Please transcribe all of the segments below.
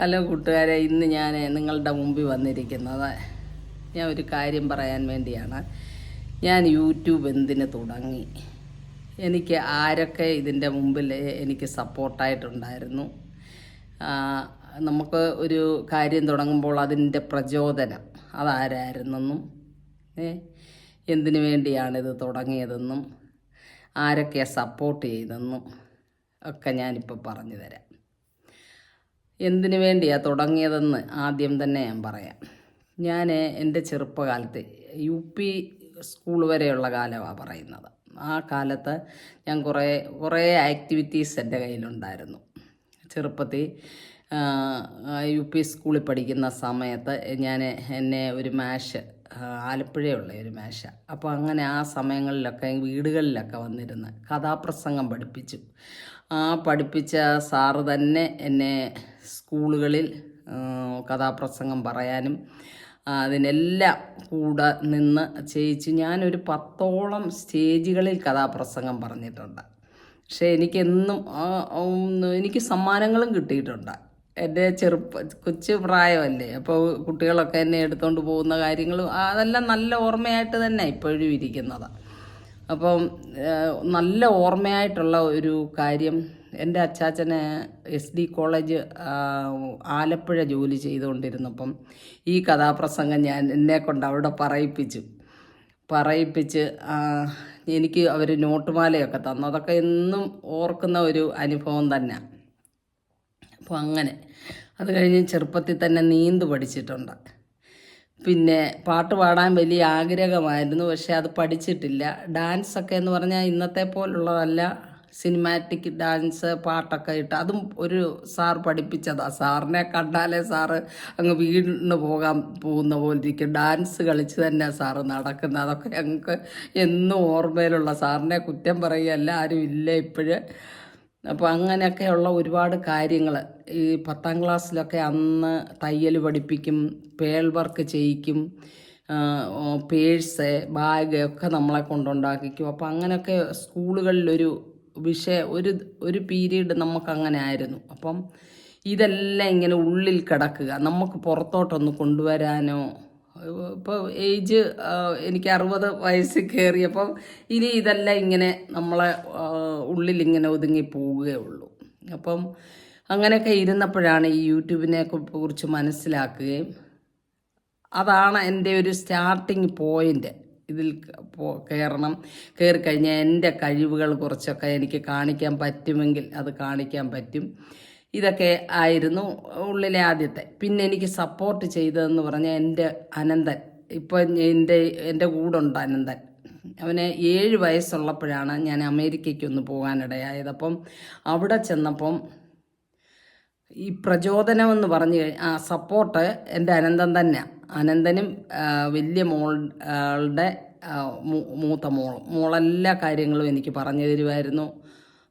Hello കൂട്ടുകാരെ ഇന്ന് ഞാൻ നിങ്ങളുടെ മുമ്പിൽ വന്നിരിക്കുന്നത് ഞാൻ ഒരു കാര്യം പറയാൻ വേണ്ടിയാണ്. ഞാൻ യൂട്യൂബ് എന്തിന് തുടങ്ങി? എനിക്ക് ആരൊക്കെ ഇതിന്റെ മുമ്പിൽ എനിക്ക് സപ്പോർട്ടായിട്ടുണ്ടായിരുന്നു? നമുക്ക് ഒരു കാര്യം തുടങ്ങുമ്പോൾ അതിന്റെ പ്രചോദനം അതാരായിരുന്നെന്നും എന്തിനു വേണ്ടിയാണിത് തുടങ്ങിയതെന്നും ആരൊക്കെ സപ്പോർട്ട് ചെയ്തെന്നും ഒക്കെ ഞാനിപ്പോൾ പറഞ്ഞു തരാം. എന്തിനു വേണ്ടിയാണ് തുടങ്ങിയതെന്ന് ആദ്യം തന്നെ ഞാൻ പറയാം. ഞാൻ എന്റെ ചെറുപ്പകാലത്ത് യു പി സ്കൂൾ വരെയുള്ള കാലമാണ് പറയുന്നത്. ആ കാലത്ത് ഞാൻ കുറേ കുറേ ആക്ടിവിറ്റീസ് എന്റെ കയ്യിലുണ്ടായിരുന്നു. ചെറുപ്പത്തിൽ യു പി സ്കൂളിൽ പഠിക്കുന്ന സമയത്ത് ഞാൻ എന്നെ ഒരു മാഷ് ആലപ്പുഴയുള്ള ഒരു മേശ. അപ്പോൾ അങ്ങനെ ആ സമയങ്ങളിലൊക്കെ വീടുകളിലൊക്കെ വന്നിരുന്ന് കഥാപ്രസംഗം പഠിപ്പിച്ചു. ആ പഠിപ്പിച്ച സാറ് തന്നെ എന്നെ സ്കൂളുകളിൽ കഥാപ്രസംഗം പറയാനും അതിനെല്ലാം കൂടെ നിന്ന് ചെയ്യിച്ച് ഞാനൊരു പത്തോളം സ്റ്റേജുകളിൽ കഥാപ്രസംഗം പറഞ്ഞിട്ടുണ്ട്. പക്ഷേ എനിക്കെന്നും എനിക്ക് സമ്മാനങ്ങളും കിട്ടിയിട്ടുണ്ട്. എന്റെ ചെറുപ്പ കൊച്ചു പ്രായമല്ലേ. അപ്പോൾ കുട്ടികളൊക്കെ എന്നെ എടുത്തുകൊണ്ട് പോകുന്ന കാര്യങ്ങളും അതെല്ലാം നല്ല ഓർമ്മയായിട്ട് തന്നെ ഇപ്പോഴും ഇരിക്കുന്നത്. അപ്പം നല്ല ഓർമ്മയായിട്ടുള്ള ഒരു കാര്യം എന്റെ അച്ചാച്ചന് എസ് ഡി കോളേജ് ആലപ്പുഴ ജോലി ചെയ്തുകൊണ്ടിരുന്നപ്പം ഈ കഥാപ്രസംഗം ഞാൻ എന്നെ കൊണ്ട് അവിടെ പറയിപ്പിച്ചു. പറയിപ്പിച്ച് എനിക്ക് അവർ നോട്ടുമാലയൊക്കെ തന്നു. അതൊക്കെ എന്നും ഓർക്കുന്ന ഒരു അനുഭവം തന്നെ. അപ്പോൾ അങ്ങനെ. അത് കഴിഞ്ഞ് ചെറുപ്പത്തിൽ തന്നെ നീന്ത് പഠിച്ചിട്ടുണ്ട്. പിന്നെ പാട്ട് പാടാൻ വലിയ ആഗ്രഹമായിരുന്നു. പക്ഷേ അത് പഠിച്ചിട്ടില്ല. ഡാൻസൊക്കെ എന്ന് പറഞ്ഞാൽ ഇന്നത്തെ പോലുള്ളതല്ല. സിനിമാറ്റിക് ഡാൻസ് പാട്ടൊക്കെ ഇട്ട് അതും ഒരു സാർ പഠിപ്പിച്ചതാണ് സാറിനെ കണ്ടാലേ സാറ് അങ്ങ് വീടിന് പോകാൻ പോകുന്ന പോലെ ഇരിക്കും. ഡാൻസ് കളിച്ച് തന്നെ സാറ് നടക്കുന്നത് അതൊക്കെ ഞങ്ങൾക്ക് എന്നും ഓർമ്മയിലുള്ള സാറിനെ കുറ്റം പറയുകയല്ല. ആരും ഇല്ല ഇപ്പോഴ്. അപ്പോൾ അങ്ങനെയൊക്കെയുള്ള ഒരുപാട് കാര്യങ്ങൾ ഈ പത്താം ക്ലാസ്സിലൊക്കെ അന്ന് തയ്യൽ പഠിപ്പിക്കും പേൾ വർക്ക് ചെയ്യിക്കും പേഴ്സ് ബാഗ് ഒക്കെ നമ്മളെ കൊണ്ടുണ്ടാക്കിക്കും. അപ്പോൾ അങ്ങനെയൊക്കെ സ്കൂളുകളിലൊരു വിഷയ ഒരു ഒരു പീരീഡ് നമുക്ക് അങ്ങനെ ആയിരുന്നു അപ്പം ഇതെല്ലാം ഇങ്ങനെ ഉള്ളിൽ കിടക്കുക. നമുക്ക് പുറത്തോട്ടൊന്ന് കൊണ്ടുവരാനോ ഇപ്പോൾ ഏജ് എനിക്ക് അറുപത് വയസ്സ് കയറിയപ്പം ഇനി ഇതെല്ലാം ഇങ്ങനെ നമ്മളെ ഉള്ളിൽ ഇങ്ങനെ ഒതുങ്ങി പോവുകയുള്ളൂ അപ്പം അങ്ങനെയൊക്കെ ഇരുന്നപ്പോഴാണ് ഈ യൂട്യൂബിനെ കുറിച്ച് മനസ്സിലാക്കുകയും അതാണ് എന്റെ ഒരു സ്റ്റാർട്ടിങ് പോയിന്റ് ഇതിൽ കയറണം കയറി കഴിഞ്ഞാൽ എന്റെ കഴിവുകൾ കുറച്ചൊക്കെ എനിക്ക് കാണിക്കാൻ പറ്റുമെങ്കിൽ അത് കാണിക്കാൻ പറ്റും. ഇതൊക്കെ ആയിരുന്നു ഉള്ളിലെ ആദ്യത്തെ. പിന്നെ എനിക്ക് സപ്പോർട്ട് ചെയ്തതെന്ന് പറഞ്ഞാൽ എന്റെ അനന്തൻ ഇപ്പം എന്റെ എന്റെ കൂടുണ്ട് അനന്തൻ. അവന് ഏഴ് വയസ്സുള്ളപ്പോഴാണ് ഞാൻ അമേരിക്കയ്ക്ക് ഒന്ന് പോകാനിടയായത്. അപ്പം അവിടെ ചെന്നപ്പം ഈ പ്രചോദനം എന്ന് പറഞ്ഞു ആ സപ്പോർട്ട് എന്റെ അനന്തൻ തന്നെ അനന്തനും വലിയ ആ, മൂത്ത മോളും. മോളെല്ലാ കാര്യങ്ങളും എനിക്ക് പറഞ്ഞു തരുമായിരുന്നു.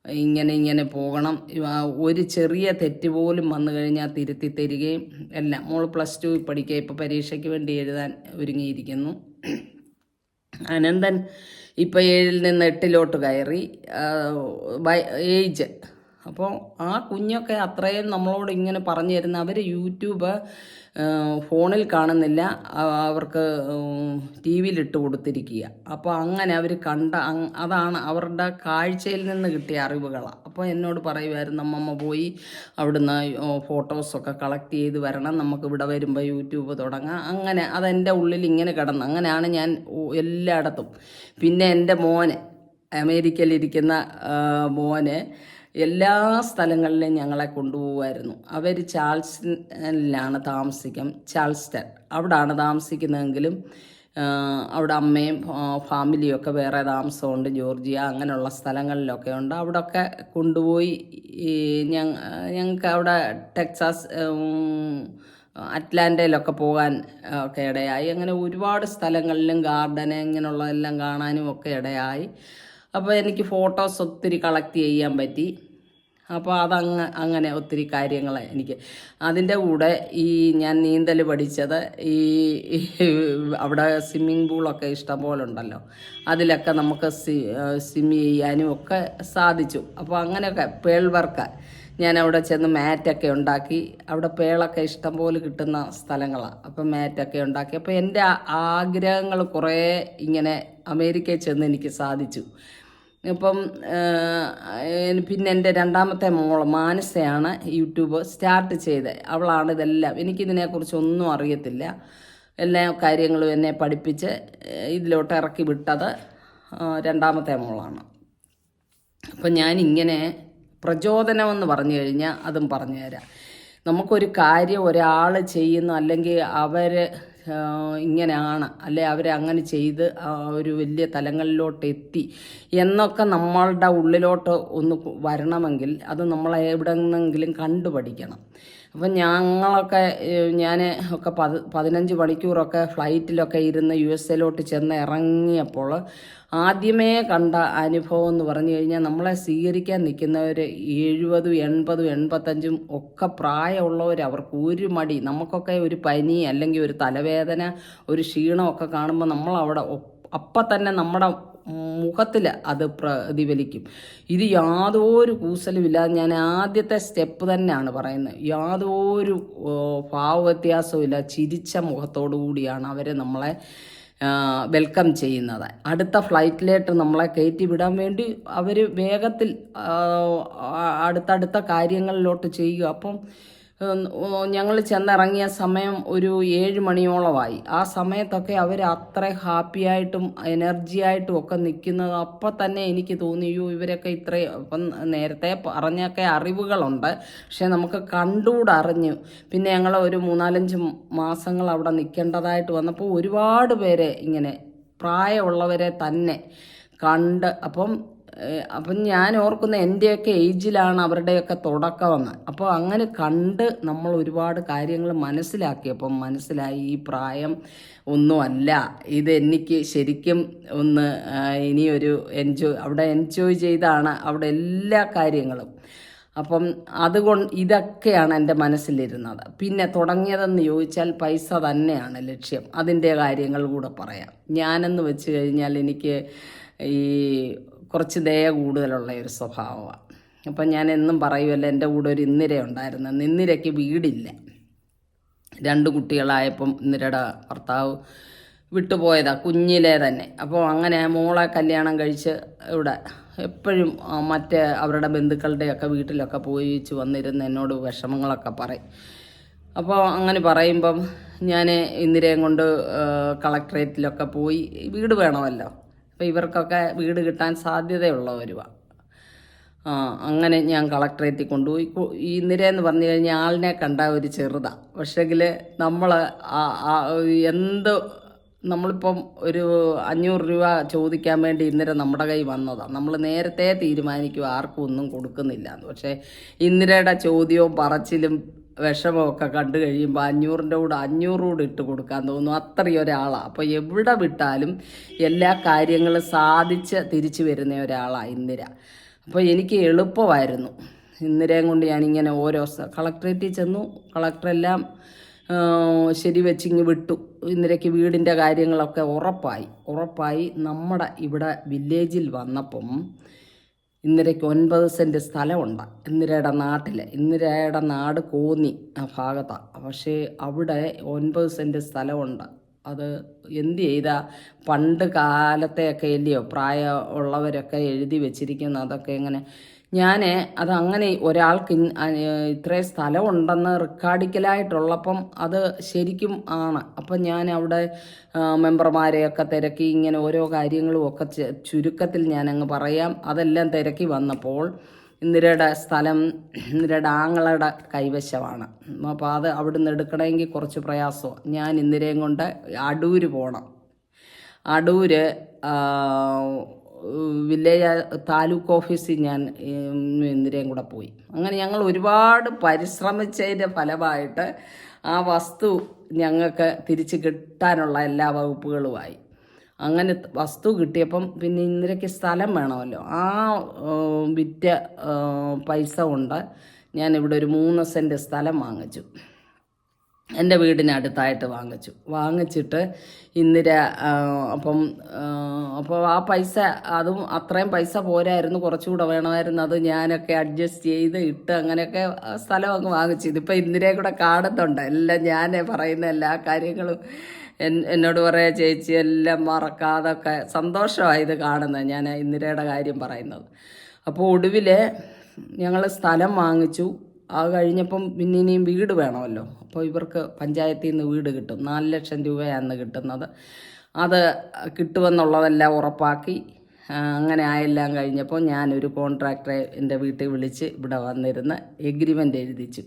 ഇങ്ങനെ ഇങ്ങനെ പോകണം. ഒരു ചെറിയ തെറ്റ് പോലും വന്നു കഴിഞ്ഞാൽ തിരുത്തി തരികയും എല്ലാം. മോൾ പ്ലസ് ടു പഠിക്കുക ഇപ്പോൾ പരീക്ഷയ്ക്ക് വേണ്ടി എഴുതാൻ ഒരുങ്ങിയിരിക്കുന്നു. അനന്തൻ ഇപ്പോൾ ഏഴിൽ നിന്ന് എട്ടിലോട്ട് കയറി. ഏജ് അപ്പോൾ ആ കുഞ്ഞൊക്കെ അത്രയും നമ്മളോട് ഇങ്ങനെ പറഞ്ഞു തരുന്ന അവർ യൂട്യൂബ് ഫോണിൽ കാണുന്നില്ല. അവർക്ക് ടി വിയിലിട്ട് കൊടുത്തിരിക്കുക. അപ്പോൾ അങ്ങനെ അവർ കണ്ട അതാണ് അവരുടെ കാഴ്ചയിൽ നിന്ന് കിട്ടിയ അറിവുകളാണ് അപ്പോൾ എന്നോട് പറയുമായിരുന്നു അമ്മമ്മ പോയി അവിടുന്ന് ഫോട്ടോസൊക്കെ കളക്ട് ചെയ്ത് വരണം. നമുക്ക് ഇവിടെ വരുമ്പോൾ യൂട്യൂബ് തുടങ്ങാം. അങ്ങനെ അതെന്റെ ഉള്ളിൽ ഇങ്ങനെ കിടന്നു. അങ്ങനെയാണ് ഞാൻ എല്ലായിടത്തും. പിന്നെ എന്റെ മോനെ അമേരിക്കയിലിരിക്കുന്ന മോന് എല്ലാ സ്ഥലങ്ങളിലും ഞങ്ങളെ കൊണ്ടുപോകുമായിരുന്നു അവർ ചാൾസ്റ്റനിലാണ് താമസിക്കും ചാൾസ്റ്റൺ അവിടാണ് താമസിക്കുന്നതെങ്കിലും അവിടെ അമ്മയും ഫാമിലിയും ഒക്കെ വേറെ താമസമുണ്ട്. ജോർജിയ അങ്ങനെയുള്ള സ്ഥലങ്ങളിലൊക്കെ ഉണ്ട്. അവിടെയൊക്കെ കൊണ്ടുപോയി ഞങ്ങൾക്ക് അവിടെ ടെക്സാസ് അറ്റ്ലാന്റയിലൊക്കെ പോകാൻ ഒക്കെ ഇടയായി. അങ്ങനെ ഒരുപാട് സ്ഥലങ്ങളിലും ഗാർഡന് ഇങ്ങനെയുള്ളതെല്ലാം കാണാനും ഒക്കെ ഇടയായി. അപ്പോൾ എനിക്ക് ഫോട്ടോസ് ഒത്തിരി കളക്ട് ചെയ്യാൻ പറ്റി. അപ്പോൾ അതങ്ങ് അങ്ങനെ ഒത്തിരി കാര്യങ്ങൾ എനിക്ക്. അതിന്റെ കൂടെ ഈ ഞാൻ നീന്തൽ പഠിച്ചത് ഈ അവിടെ സ്വിമ്മിങ് പൂളൊക്കെ ഇഷ്ടം പോലെ ഉണ്ടല്ലോ. അതിലൊക്കെ നമുക്ക് സ്വിം ചെയ്യാനും ഒക്കെ സാധിച്ചു. അപ്പോൾ അങ്ങനെയൊക്കെ പേൾ വർക്ക് ഞാൻ അവിടെ ചെന്ന് മാറ്റൊക്കെ ഉണ്ടാക്കി. അവിടെ പേളൊക്കെ ഇഷ്ടം പോലെ കിട്ടുന്ന സ്ഥലങ്ങളാണ് അപ്പം മാറ്റൊക്കെ ഉണ്ടാക്കി. അപ്പോൾ എന്റെ ആഗ്രഹങ്ങൾ കുറേ ഇങ്ങനെ അമേരിക്കയിൽ ചെന്ന് എനിക്ക് സാധിച്ചു. ഇപ്പം പിന്നെ എന്റെ രണ്ടാമത്തെ മോൾ മാനസയാണ് യൂട്യൂബ് സ്റ്റാർട്ട് ചെയ്തത്. അവളാണ് ഇതെല്ലാം. എനിക്കിതിനെക്കുറിച്ചൊന്നും അറിയത്തില്ല. എല്ലാ കാര്യങ്ങളും എന്നെ പഠിപ്പിച്ച് ഇതിലോട്ട് ഇറക്കി വിട്ടത് രണ്ടാമത്തെ മോളാണ്. അപ്പം ഞാനിങ്ങനെ പ്രചോദനമെന്ന് പറഞ്ഞു കഴിഞ്ഞാൽ അതും പറഞ്ഞു തരാം. നമുക്കൊരു കാര്യം ഒരാൾ ചെയ്യുന്നു അല്ലെങ്കിൽ അവർ ഇങ്ങനെയാണ്. അല്ലെ അവരെ അങ്ങനെ ചെയ്ത് ഒരു വലിയ തലങ്ങളിലോട്ട് എത്തി എന്നൊക്കെ നമ്മളുടെ ഉള്ളിലോട്ട് ഒന്ന് വരണമെങ്കിൽ അത് നമ്മളെ എവിടെ നിന്നെങ്കിലും കണ്ടുപഠിക്കണം. അപ്പം ഞങ്ങളൊക്കെ ഞാൻ ഒക്കെ പത് പതിനഞ്ച് മണിക്കൂറൊക്കെ ഫ്ലൈറ്റിലൊക്കെ ഇരുന്ന് യു എസ് എയിലോട്ട് ചെന്ന് ഇറങ്ങിയപ്പോൾ ആദ്യമേ കണ്ട അനുഭവം എന്ന് പറഞ്ഞു കഴിഞ്ഞാൽ നമ്മളെ സ്വീകരിക്കാൻ നിൽക്കുന്നവർ എഴുപതും എൺപതും എൺപത്തഞ്ചും ഒക്കെ പ്രായമുള്ളവർ അവർക്ക് ഒരു മടി. നമുക്കൊക്കെ ഒരു പനി അല്ലെങ്കിൽ ഒരു തലവേദന ഒരു ക്ഷീണമൊക്കെ കാണുമ്പോൾ നമ്മളവിടെ അപ്പം തന്നെ നമ്മുടെ മുഖത്തിൽ അത് പ്രതിഫലിക്കും. ഇത് യാതൊരു കൂസലുമില്ലാതെ ഞാൻ ആദ്യത്തെ സ്റ്റെപ്പ് തന്നെയാണ് പറയുന്നത്. യാതൊരു ഓ, ഭാവവ്യത്യാസവും ഇല്ല ചിരിച്ച മുഖത്തോടു കൂടിയാണ് അവർ നമ്മളെ വെൽക്കം ചെയ്യുന്നത്. അടുത്ത ഫ്ലൈറ്റിലേട്ട് നമ്മളെ കയറ്റി വിടാൻ വേണ്ടി അവർ വേഗത്തിൽ അടുത്തടുത്ത കാര്യങ്ങളിലോട്ട് ചെയ്യുക. അപ്പം ഞങ്ങൾ ചെന്നിറങ്ങിയ സമയം ഒരു ഏഴ് മണിയോളമായി. ആ സമയത്തൊക്കെ അവർ അത്ര ഹാപ്പിയായിട്ടും എനർജി ആയിട്ടും ഒക്കെ നിൽക്കുന്നത് അപ്പം തന്നെ എനിക്ക് തോന്നി അയ്യോ ഇവരൊക്കെ ഇത്രയും അപ്പം നേരത്തെ പറഞ്ഞൊക്കെ അറിവുകളുണ്ട്. പക്ഷെ നമുക്ക് കണ്ടുകൂടെ അറിഞ്ഞു. പിന്നെ ഞങ്ങൾ ഒരു മൂന്നാലഞ്ച് മാസങ്ങൾ അവിടെ നിൽക്കേണ്ടതായിട്ട് വന്നപ്പോൾ ഒരുപാട് പേരെ ഇങ്ങനെ പ്രായമുള്ളവരെ തന്നെ കണ്ട് അപ്പം അപ്പം ഞാൻ ഓർക്കുന്ന എന്റെയൊക്കെ ഏജിലാണ് അവരുടെയൊക്കെ തുടക്കമെന്ന്. അപ്പോൾ അങ്ങനെ കണ്ട് നമ്മൾ ഒരുപാട് കാര്യങ്ങൾ മനസ്സിലാക്കിയപ്പം മനസ്സിലായി ഈ പ്രായം ഒന്നുമല്ല. ഇത് എനിക്ക് ശരിക്കും ഒന്ന് ഇനിയൊരു എൻജോയ് അവിടെ എൻജോയ് ചെയ്താണ് അവിടെ എല്ലാ കാര്യങ്ങളും. അപ്പം അതുകൊണ്ട് ഇതൊക്കെയാണ് എന്റെ മനസ്സിലിരുന്നത്. പിന്നെ തുടങ്ങിയതെന്ന് ചോദിച്ചാൽ പൈസ തന്നെയാണ് ലക്ഷ്യം. അതിന്റെ കാര്യങ്ങൾ കൂടെ പറയാം. ഞാനെന്ന് വെച്ച് കഴിഞ്ഞാൽ എനിക്ക് ഈ കുറച്ച് ദയ കൂടുതലുള്ള ഒരു സ്വഭാവമാണ് അപ്പം ഞാൻ എന്നും പറയുമല്ലോ എന്റെ കൂടെ ഒരു ഇന്ദിര ഉണ്ടായിരുന്നു. ഇന്ദിരയ്ക്ക് വീടില്ല. രണ്ട് കുട്ടികളായപ്പം ഇന്ദിരയുടെ ഭർത്താവ് വിട്ടുപോയതാ കുഞ്ഞിലെ തന്നെ. അപ്പോൾ അങ്ങനെ മോളെ കല്യാണം കഴിച്ച് ഇവിടെ എപ്പോഴും മറ്റേ അവരുടെ ബന്ധുക്കളുടെയൊക്കെ വീട്ടിലൊക്കെ പോയിച്ച് വന്നിരുന്ന് എന്നോട് വിഷമങ്ങളൊക്കെ പറയും. അപ്പോൾ അങ്ങനെ പറയുമ്പം ഞാൻ ഇന്ദിരയും കൊണ്ട് കളക്ട്രേറ്റിലൊക്കെ പോയി വീട് വേണമല്ലോ. അപ്പോൾ ഇവർക്കൊക്കെ വീട് കിട്ടാൻ സാധ്യതയുള്ളവരുമാണ് ആ അങ്ങനെ ഞാൻ കളക്ടറേറ്റിൽ കൊണ്ടുപോയി. ഈ എന്ന് പറഞ്ഞു കഴിഞ്ഞാൽ ആളിനെ കണ്ട ഒരു ചെറുതാ. പക്ഷേങ്കിൽ നമ്മൾ എന്ത് നമ്മളിപ്പം ഒരു അഞ്ഞൂറ് രൂപ ചോദിക്കാൻ വേണ്ടി ഇന്ദിര നമ്മുടെ കൈ വന്നതാണ് നമ്മൾ നേരത്തെ തീരുമാനിക്കും ആർക്കും ഒന്നും കൊടുക്കുന്നില്ല പക്ഷേ ഇന്ദിരയുടെ ചോദ്യവും പറച്ചിലും വിഷമമൊക്കെ കണ്ടു കഴിയുമ്പോൾ അഞ്ഞൂറിന്റെ കൂടെ അഞ്ഞൂറ് കൂടെ ഇട്ട് കൊടുക്കാൻ തോന്നും അത്രയും ഒരാളാണ് അപ്പോൾ എവിടെ വിട്ടാലും എല്ലാ കാര്യങ്ങളും സാധിച്ച് തിരിച്ചു വരുന്ന ഒരാളാണ് ഇന്ദിര. അപ്പോൾ എനിക്ക് എളുപ്പമായിരുന്നു. ഇന്ദിരയും കൊണ്ട് ഞാനിങ്ങനെ ഓരോ കളക്ടറേറ്റിൽ ചെന്നു. കളക്ടറെല്ലാം ശരി വെച്ചിങ്ങ് വിട്ടു. ഇന്ദിരയ്ക്ക് വീടിന്റെ കാര്യങ്ങളൊക്കെ ഉറപ്പായി. ഉറപ്പായി നമ്മുടെ ഇവിടെ വില്ലേജിൽ വന്നപ്പം ഇന്ദിരയ്ക്ക് ഒൻപത് സെന്റ് സ്ഥലമുണ്ട്. ഇന്ദിരയുടെ നാട്ടിൽ ഇന്ദിരയുടെ നാട് കോന്നി ആ ഭാഗത്താണ് പക്ഷേ അവിടെ ഒൻപത് സെന്റ് സ്ഥലമുണ്ട്. അത് എന്ത് ചെയ്താ? പണ്ട് കാലത്തെയൊക്കെ ഇല്ലയോ പ്രായമുള്ളവരൊക്കെ എഴുതി വെച്ചിരിക്കുന്ന അതൊക്കെ ഇങ്ങനെ ഞാൻ അത് അങ്ങനെ ഒരാൾക്ക് ഇത്രയും സ്ഥലമുണ്ടെന്ന് റെക്കാർഡിക്കലായിട്ടുള്ളപ്പം അത് ശരിക്കും ആണ്. അപ്പം ഞാൻ അവിടെ മെമ്പർമാരെയൊക്കെ തിരക്കി ഇങ്ങനെ ഓരോ കാര്യങ്ങളും ഒക്കെ ചുരുക്കത്തിൽ ഞാൻ അങ്ങ് പറയാം. അതെല്ലാം തിരക്കി വന്നപ്പോൾ ഇന്ദിരയുടെ സ്ഥലം ഇന്ദിരയുടെ ആങ്ങളുടെ കൈവശമാണ്. അപ്പോൾ അത് അവിടുന്ന് എടുക്കണമെങ്കിൽ കുറച്ച് പ്രയാസമാണ് ഞാൻ ഇന്ദിരയും കൊണ്ട് അടൂര് പോകണം അടൂര് വില്ലേജ് താലൂക്ക് ഓഫീസിൽ ഞാൻ ഇന്ദിരയും കൂടെ പോയി. അങ്ങനെ ഞങ്ങൾ ഒരുപാട് പരിശ്രമിച്ചതിന്റെ ഫലമായിട്ട് ആ വസ്തു ഞങ്ങൾക്ക് തിരിച്ച് കിട്ടാനുള്ള എല്ലാ വകുപ്പുകളുമായി. അങ്ങനെ വസ്തു കിട്ടിയപ്പം പിന്നെ ഇന്ദിരയ്ക്ക് സ്ഥലം വേണമല്ലോ. ആ വിറ്റ പൈസ കൊണ്ട് ഞാൻ ഇവിടെ ഒരു മൂന്ന് സെന്റ് സ്ഥലം വാങ്ങിച്ചു. എന്റെ വീടിനടുത്തായിട്ട് വാങ്ങിച്ചു. വാങ്ങിച്ചിട്ട് ഇന്ദിര അപ്പം അപ്പോൾ ആ പൈസ അതും അത്രയും പൈസ പോരായിരുന്നു. കുറച്ചുകൂടെ വേണമായിരുന്നു അത് ഞാനൊക്കെ അഡ്ജസ്റ്റ് ചെയ്ത് ഇട്ട് അങ്ങനെയൊക്കെ സ്ഥലം അങ്ങ് വാങ്ങിച്ചു. ഇതിപ്പോൾ ഇന്ദിരയെ കൂടെ കാണുന്നുണ്ട്. എല്ലാം ഞാൻ പറയുന്ന എല്ലാ കാര്യങ്ങളും എന്നോട് പറയാ ചേച്ചി എല്ലാം മറക്കാതൊക്കെ സന്തോഷമായി ഇത് കാണുന്നത് ഞാൻ ഇന്ദിരയുടെ കാര്യം പറയുന്നത്. അപ്പോൾ ഒടുവിൽ ഞങ്ങൾ സ്ഥലം വാങ്ങിച്ചു. അത് കഴിഞ്ഞപ്പം പിന്നെ ഇനിയും വീട് വേണമല്ലോ. അപ്പോൾ ഇവർക്ക് പഞ്ചായത്തിൽ നിന്ന് വീട് കിട്ടും. നാല് ലക്ഷം രൂപയാണ് കിട്ടുന്നത്. അത് കിട്ടുമെന്നുള്ളതെല്ലാം ഉറപ്പാക്കി അങ്ങനെ ആയെല്ലാം കഴിഞ്ഞപ്പോൾ ഞാനൊരു കോൺട്രാക്ടറെ എന്റെ വീട്ടിൽ വിളിച്ച് ഇവിടെ വന്നിരുന്ന് എഗ്രിമെന്റ് എഴുതിച്ചു.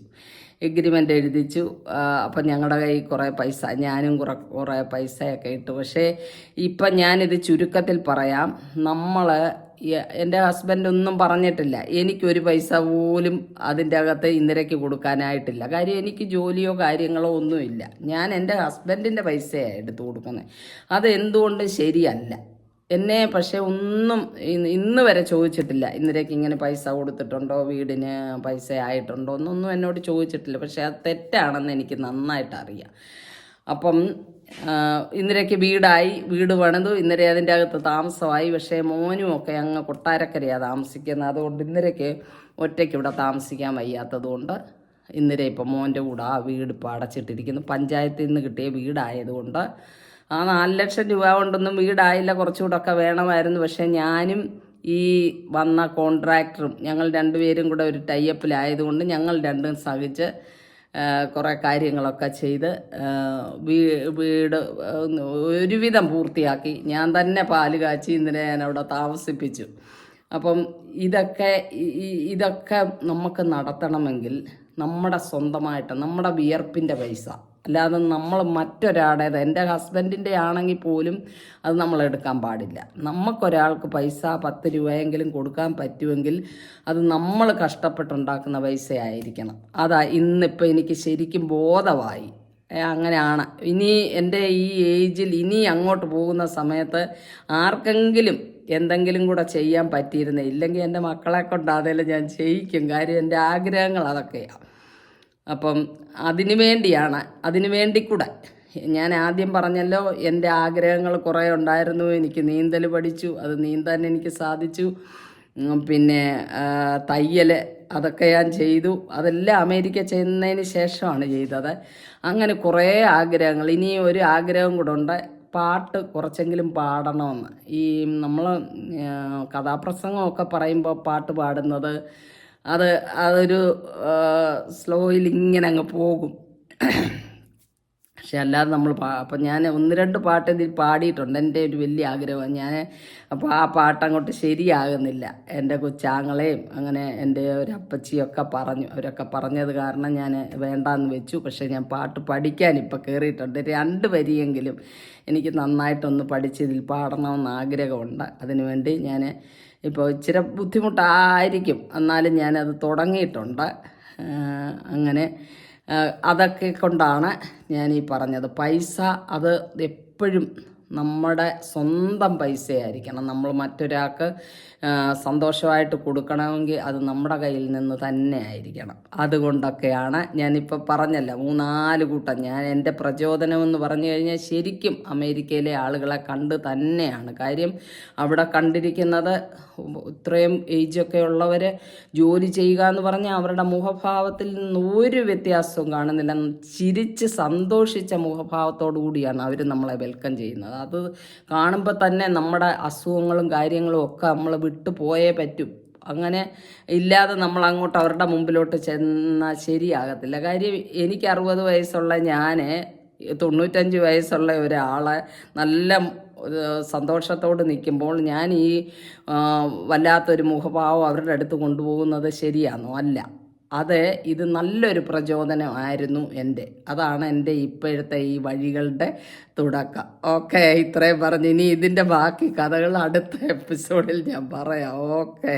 എഗ്രിമെന്റ് എഴുതിച്ചു. ആ, അപ്പം ഞങ്ങളുടെ കയ്യിൽ കുറേ പൈസ ഞാനും കുറേ കുറേ പൈസയൊക്കെ ഇട്ടു. പക്ഷേ ഇപ്പം ഞാനിത് ചുരുക്കത്തിൽ പറയാം. നമ്മൾ എന്റെ ഹസ്ബൻഡ് ഒന്നും പറഞ്ഞിട്ടില്ല. എനിക്കൊരു പൈസ പോലും അതിന്റെ അകത്ത് ഇന്ദിരയ്ക്ക് കൊടുക്കാനായിട്ടില്ല. കാര്യം എനിക്ക് ജോലിയോ കാര്യങ്ങളോ ഒന്നുമില്ല. ഞാൻ എന്റെ ഹസ്ബൻഡിന്റെ പൈസയാണ് എടുത്തു കൊടുക്കുന്നത്. അത് എന്തുകൊണ്ടും ശരിയല്ല? എന്നെ പക്ഷേ ഒന്നും ഇന്ന് വരെ ചോദിച്ചിട്ടില്ല. ഇന്ദിരയ്ക്ക് ഇങ്ങനെ പൈസ കൊടുത്തിട്ടുണ്ടോ? വീടിന് പൈസ ആയിട്ടുണ്ടോ? എന്നൊന്നും എന്നോട് ചോദിച്ചിട്ടില്ല. പക്ഷേ അത് തെറ്റാണെന്ന് എനിക്ക് നന്നായിട്ട് അറിയാം അപ്പം ഇന്ദിരയ്ക്ക് വീടായി വീട് പണിതു. ഇന്ദിര അതിന്റെ അകത്ത് താമസമായി. പക്ഷേ മോനും ഒക്കെ അങ്ങ് കൊട്ടാരക്കരയാണ് താമസിക്കുന്നത്. അതുകൊണ്ട് ഇന്ദിരയ്ക്ക് ഒറ്റയ്ക്ക് ഇവിടെ താമസിക്കാൻ വയ്യാത്തത് കൊണ്ട് ഇന്ദിര ഇപ്പം മോന്റെ കൂടെ ആ വീട് ഇപ്പോൾ അടച്ചിട്ടിരിക്കുന്നു. പഞ്ചായത്തിൽ നിന്ന് കിട്ടിയ വീടായതുകൊണ്ട് ആ നാല് ലക്ഷം രൂപ കൊണ്ടൊന്നും വീടായില്ല. കുറച്ചുകൂടെ ഒക്കെ വേണമായിരുന്നു. പക്ഷേ ഞാനും ഈ വന്ന കോൺട്രാക്ടറും ഞങ്ങൾ രണ്ടുപേരും കൂടെ ഒരു ടൈപ്പിലായതുകൊണ്ട് ഞങ്ങൾ രണ്ടും സഹിച്ച് കുറേ കാര്യങ്ങളൊക്കെ ചെയ്ത് വീട് ഒരുവിധം പൂർത്തിയാക്കി. ഞാൻ തന്നെ പാൽ കാച്ചി ഇന്നലെ ഞാൻ അവിടെ താമസിപ്പിച്ചു. അപ്പം ഇതൊക്കെ ഇതൊക്കെ നമുക്ക് നടത്തണമെങ്കിൽ നമ്മുടെ സ്വന്തമായിട്ട് നമ്മുടെ വിയർപ്പിന്റെ പൈസ. അല്ലാതെ നമ്മൾ മറ്റൊരാളുടെ എന്റെ ഹസ്ബൻഡിന്റെ ആണെങ്കിൽ പോലും അത് നമ്മൾ എടുക്കാൻ പാടില്ല. നമുക്കൊരാൾക്ക് പൈസ പത്ത് രൂപയെങ്കിലും കൊടുക്കാൻ പറ്റുമെങ്കിൽ അത് നമ്മൾ കഷ്ടപ്പെട്ടുണ്ടാക്കുന്ന പൈസയായിരിക്കണം. അതാ ഇന്നിപ്പോൾ എനിക്ക് ശരിക്കും ബോധമായി അങ്ങനെയാണ്. ഇനി എന്റെ ഈ ഏജിൽ ഇനി അങ്ങോട്ട് പോകുന്ന സമയത്ത് ആർക്കെങ്കിലും എന്തെങ്കിലും കൂടെ ചെയ്യാൻ പറ്റിയിരുന്നേ. ഇല്ലെങ്കിൽ എന്റെ മക്കളെ കൊണ്ട് അതെല്ലാം ഞാൻ ചെയ്യിക്കും. കാര്യം എന്റെ ആഗ്രഹങ്ങൾ അതൊക്കെയാണ് അപ്പം അതിനു വേണ്ടിയാണ് അതിനു വേണ്ടി കൂടെ ഞാൻ ആദ്യം പറഞ്ഞല്ലോ എന്റെ ആഗ്രഹങ്ങൾ കുറേ ഉണ്ടായിരുന്നു. എനിക്ക് നീന്തൽ പഠിച്ചു. അത് നീന്താൻ എനിക്ക് സാധിച്ചു. പിന്നെ തയ്യൽ അതൊക്കെ ഞാൻ ചെയ്തു. അതെല്ലാം അമേരിക്ക ചെയ്യുന്നതിന് ശേഷമാണ് ചെയ്തത്. അങ്ങനെ കുറേ ആഗ്രഹങ്ങൾ. ഇനി ഒരു ആഗ്രഹം കൂടെ ഉണ്ട്. പാട്ട് കുറച്ചെങ്കിലും പാടണമെന്ന്. ഈ നമ്മൾ കഥാപ്രസംഗമൊക്കെ പറയുമ്പോൾ പാട്ട് പാടുന്നത് അത് അതൊരു സ്ലോയിൽ ഇങ്ങനെ അങ്ങ് പോകും. പക്ഷെ അല്ലാതെ നമ്മൾ അപ്പം ഞാൻ ഒന്ന് രണ്ട് പാട്ട് ഇതിൽ പാടിയിട്ടുണ്ട്. എന്റെ ഒരു വലിയ ആഗ്രഹമാണ് ഞാൻ അപ്പോൾ ആ പാട്ട് അങ്ങോട്ട് ശരിയാകുന്നില്ല. എന്റെ കൊച്ചാങ്ങളെയും അങ്ങനെ എന്റെ ഒരു അപ്പച്ചിയൊക്കെ പറഞ്ഞു. അവരൊക്കെ പറഞ്ഞത് കാരണം ഞാൻ വേണ്ടാന്ന് വെച്ചു. പക്ഷേ ഞാൻ പാട്ട് പഠിക്കാൻ ഇപ്പോൾ കയറിയിട്ടുണ്ട് രണ്ട് വരിയെങ്കിലും എനിക്ക് നന്നായിട്ടൊന്ന് പഠിച്ച് ഇതിൽ പാടണമെന്ന് ആഗ്രഹമുണ്ട്. അതിനുവേണ്ടി ഞാൻ ഇപ്പോൾ ഇച്ചിരി ബുദ്ധിമുട്ടായിരിക്കും. എന്നാലും ഞാനത് തുടങ്ങിയിട്ടുണ്ട്. അങ്ങനെ അതൊക്കെ കൊണ്ടാണ് ഞാൻ ഈ പറഞ്ഞത്. പൈസ അത് എപ്പോഴും നമ്മുടെ സ്വന്തം പൈസയായിരിക്കണം. നമ്മൾ മറ്റൊരാൾക്ക് സന്തോഷമായിട്ട് കൊടുക്കണമെങ്കിൽ അത് നമ്മുടെ കയ്യിൽ നിന്ന് തന്നെ ആയിരിക്കണം. അതുകൊണ്ടൊക്കെയാണ് ഞാനിപ്പോൾ പറഞ്ഞല്ല മൂന്നാൽ കൂട്ടം. ഞാൻ എന്റെ പ്രചോദനമെന്ന് പറഞ്ഞു കഴിഞ്ഞാൽ ശരിക്കും അമേരിക്കയിലെ ആളുകളെ കണ്ട് തന്നെയാണ്. കാര്യം അവിടെ കണ്ടിരിക്കുന്നത് ഇത്രയും ഏജൊക്കെ ഉള്ളവർ ജോലി ചെയ്യുക എന്ന് പറഞ്ഞാൽ അവരുടെ മുഖഭാവത്തിൽ നിന്ന് ഒരു വ്യത്യാസവും കാണുന്നില്ല. ചിരിച്ച് സന്തോഷിച്ച മുഖഭാവത്തോടു കൂടിയാണ് അവർ നമ്മളെ വെൽക്കം ചെയ്യുന്നത്. അത് കാണുമ്പോൾ തന്നെ നമ്മുടെ അസുഖങ്ങളും കാര്യങ്ങളും ഒക്കെ നമ്മൾ വിട്ടു പോയേ പറ്റും. അങ്ങനെ ഇല്ലാതെ നമ്മൾ അങ്ങോട്ട് അവരുടെ മുമ്പിലോട്ട് ചെന്നാൽ ശരിയാകത്തില്ല. കാര്യം എനിക്ക് അറുപത് വയസ്സുള്ള ഞാൻ തൊണ്ണൂറ്റഞ്ച് വയസ്സുള്ള ഒരാളെ നല്ല സന്തോഷത്തോട് നിൽക്കുമ്പോൾ ഞാൻ ഈ വല്ലാത്തൊരു മുഖഭാവം അവരുടെ അടുത്ത് കൊണ്ടുപോകുന്നത് ശരിയാണോ? അല്ല. അത് ഇത് നല്ലൊരു പ്രചോദനമായിരുന്നു എന്റെ. അതാണ് എന്റെ ഇപ്പോഴത്തെ ഈ വഴികളുടെ തുടക്കം. ഓക്കെ ഇത്രയും പറഞ്ഞ് ഇനി ഇതിന്റെ ബാക്കി കഥകൾ അടുത്ത എപ്പിസോഡിൽ ഞാൻ പറയാം. ഓക്കെ.